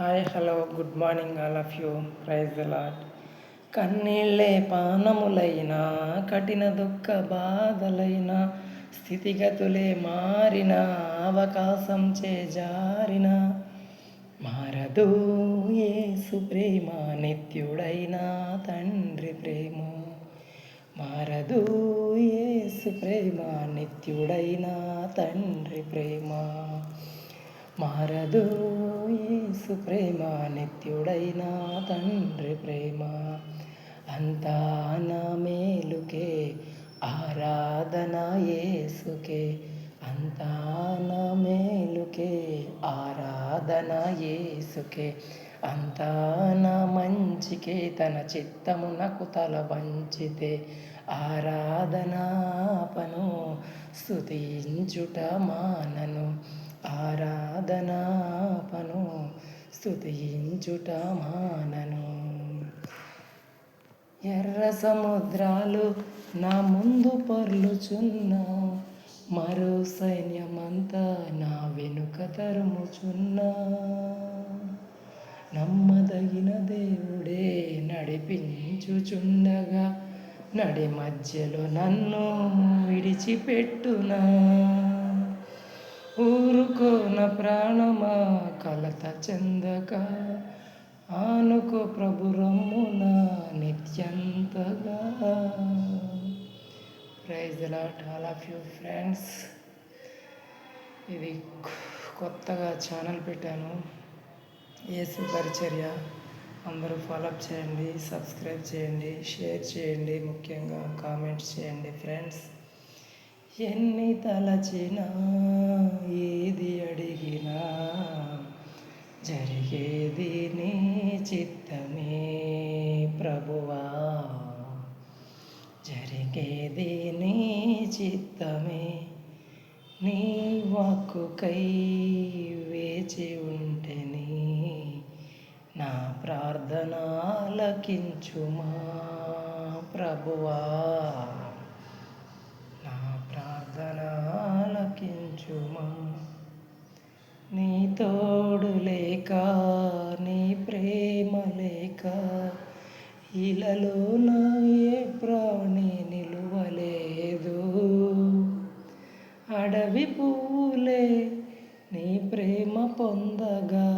Hi hello good morning all of you. Praise the lot కన్నీళ్ళే పానములైన కఠిన దుఃఖ బాధలైన స్థితిగతులే మారిన అవకాశం చేజారిన మారదు ఏసు ప్రేమ నిత్యుడైన తండ్రి ప్రేమ. మారదు ఏసు ప్రేమ నిత్యుడైన తండ్రి ప్రేమ. మారదు యేసు ప్రేమ నిత్యుడైన తండ్రి ప్రేమ. అంతా నా మేలుకే ఆరాధన యేసుకే. అంతా నా మేలుకే ఆరాధన యేసుకే. అంతా నా మంచికే తన చిత్తమునకు తల వంచితే. ఆరాధనాపను స్థుతించుట మానను. ఆరాధనా స్థుతించుట మానను ఎర్ర సముద్రాలు నా ముందు పర్లుచున్నా మరో సైన్యమంతా నా వెనుక తరుముచున్నా. నమ్మదగిన దేవుడే నడిపించుచుండగా నడి మధ్యలో నన్ను విడిచిపెట్టునా. ఊరుకోన ప్రాణమా కలత చెందక ఆనుకో ప్రభు రమ్మున నిత్యంతగా. Praise lot all of you friends ఇది కొత్తగా ఛానల్ పెట్టాను. ఏసు పరిచర్య. అందరూ ఫాలోఅప్ చేయండి సబ్స్క్రైబ్ చేయండి షేర్ చేయండి ముఖ్యంగా కామెంట్స్ చేయండి ఫ్రెండ్స్ ఎన్ని తలచినా ఈ ఇది నీ చిత్తమే ప్రభువా. జరిగేది నీ చిత్తమే. నీ వాక్కుకై వేచి ఉంటేని నా. ప్రార్థన లకించుమా ప్రభువా. ప్రార్థనాలకించుమా. నీ తోడు లేక ప్రేమ లేక ఇలలో నా ఏ ప్రాణి నిలువలేదు. అడవి పూలే నీ ప్రేమ పొందగా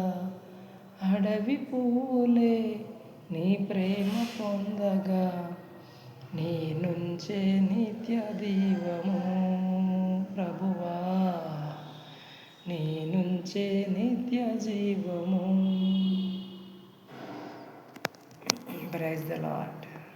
అడవి పూలే నీ ప్రేమ పొందగా నీ నుంచే నిత్య దీవము ప్రభువా నీ నుంచే నిత్య జీవము ప్రైజ్ ద లాట్